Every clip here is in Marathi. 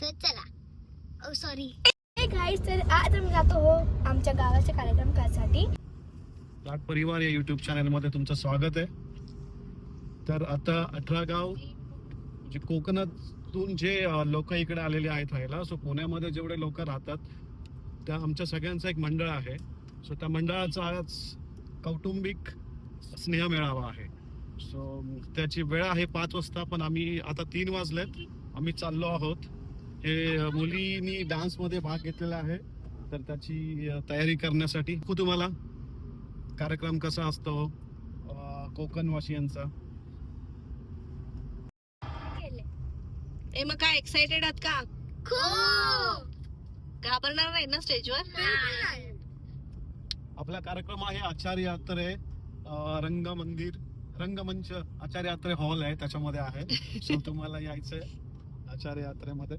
तर चला. ओ सॉरी गाईज तर आज आम्ही जातो हो आमच्या गावाचे कार्यक्रम करायसाठी लाट परिवार या युट्यूब चॅनलमध्ये तुमचं स्वागत आहे. तर आता अठरा गाव जे कोकणातून जे लोक इकडे आलेले आहेत राहायला सो पुण्यामध्ये जेवढे लोक राहतात त्या आमच्या सगळ्यांचं एक मंडळ आहे. सो त्या मंडळाचा आज कौटुंबिक स्नेह मेळावा आहे. सो त्याची वेळ आहे पाच वाजता पण आम्ही आता तीन वाजलेत. आम्ही चाललो आहोत. हे मुलींनी डान्समध्ये भाग घेतलेला आहे. तर त्याची तयारी करण्यासाठी खूप तुम्हाला कार्यक्रम कसा असतो? कोकणवासियांचा. ए मग काय एक्साइटेड आहात का? खूप! घाबरणार नाही ना स्टेजवर? आपला कार्यक्रम आहे आचार्य यात्रे रंग मंदिर रंगमंच आचार्य यात्रे हॉल आहे त्याच्यामध्ये आहे. सो तुम्हाला यायचंय आचार्य यात्रेमध्ये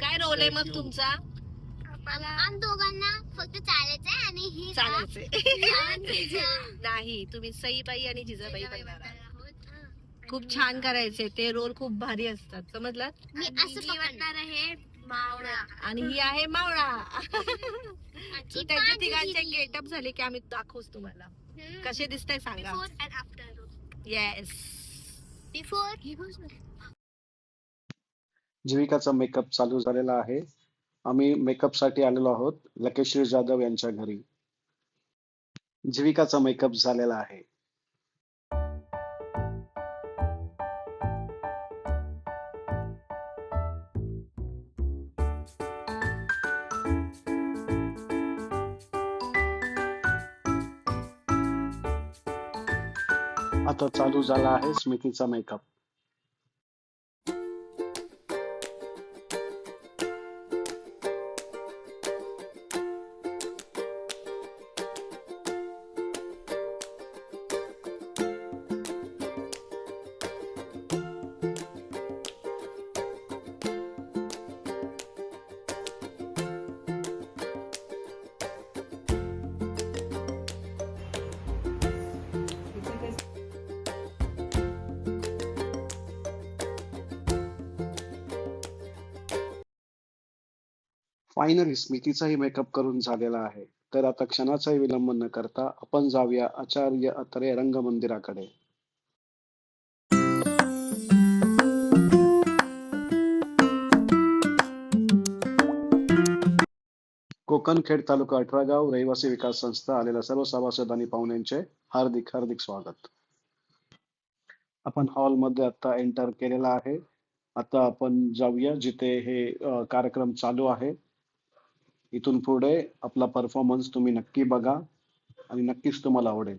काय रोल आहे मग. तुमचा आम दोघांना फक्त चालायचंय आणि ही. नाही तुम्ही सईबाई आणि जिजाबाई बनणार आहात. आहोत. खूप छान करायचे ते रोल खूप भारी असतात समजलं मी असं पकडणार आहे मावळा आणि ही आहे मावळा त्यांच्या तिघांचे गेटअप झाले की आम्ही दाखवूच तुम्हाला. कसे दिसताय सांगा. Yes Before. जीविकाचा मेकअप चालू झालेला आहे. आम्ही मेकअपसाठी आलेलो आहोत लकेश्री जाधव यांच्या घरी. जीविकाचा मेकअप झालेला आहे. आता चालू झाला आहे स्मितीचा मेकअप फायनली स्मितीचाही मेकअप करून झालेला आहे. तर आता क्षणाचाही विलंब न करता आपण जाऊया आचार्य अत्रे रंगमंदिराकडे. कोकणखेड तालुका अठरागाव रहिवासी विकास संस्था आलेल्या सर्व सभासद आणि पाहुण्यांचे हार्दिक हार्दिक स्वागत. आपण हॉलमध्ये आता एंटर केलेला आहे. आता आपण जाऊया जिथे हे कार्यक्रम चालू आहे. इथून पुढे आपला परफॉर्मन्स तुम्ही नक्की बघा आणि नक्कीच तुम्हाला आवडेल.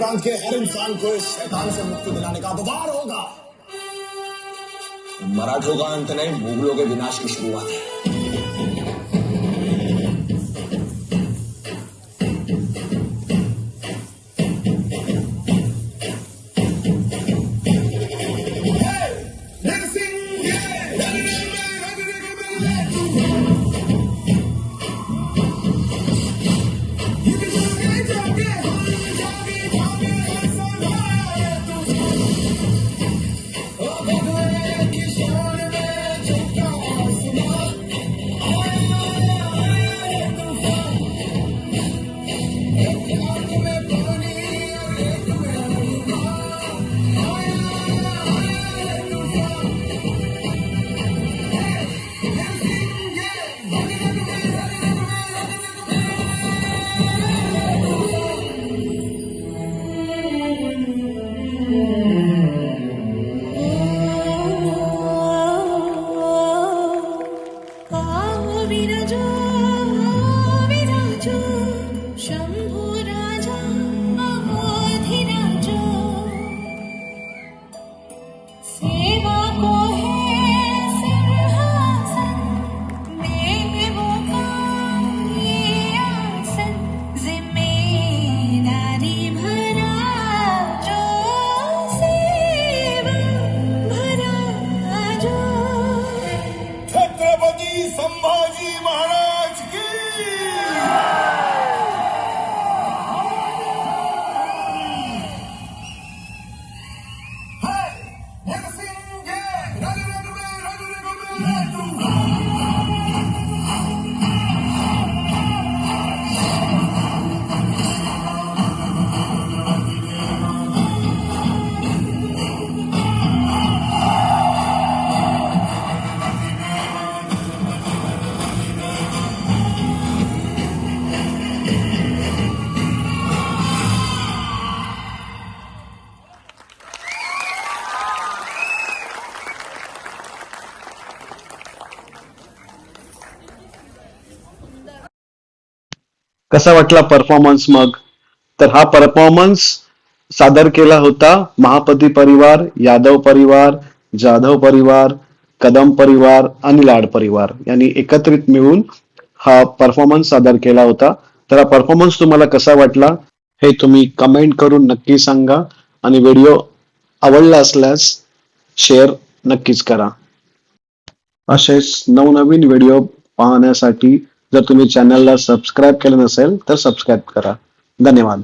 प्रांत के हर इंसान को इस शैतान से मुक्ति दिलाने का अब होगा। मराठों का अंत नहीं मुगलों के विनाश की शुरुआत है। विरजो संभाजी महाराज कसा वाटला परफॉर्मन्स मग? तर हा परफॉर्मन्स सादर केला होता महापती परिवार यादव परिवार जाधव परिवार कदम परिवार आणि लाड परिवार. यांनी एकत्रित मिळून हा परफॉर्मन्स सादर केला होता. तर हा परफॉर्मन्स तुम्हाला कसा वाटला हे तुम्ही कमेंट करून नक्की सांगा आणि व्हिडिओ आवडला असल्यास शेअर नक्कीच करा. असेच नवनवीन व्हिडिओ पाहण्यासाठी जर तुम्ही चॅनलला सबस्क्राईब केलं नसेल तर सबस्क्राईब करा. धन्यवाद.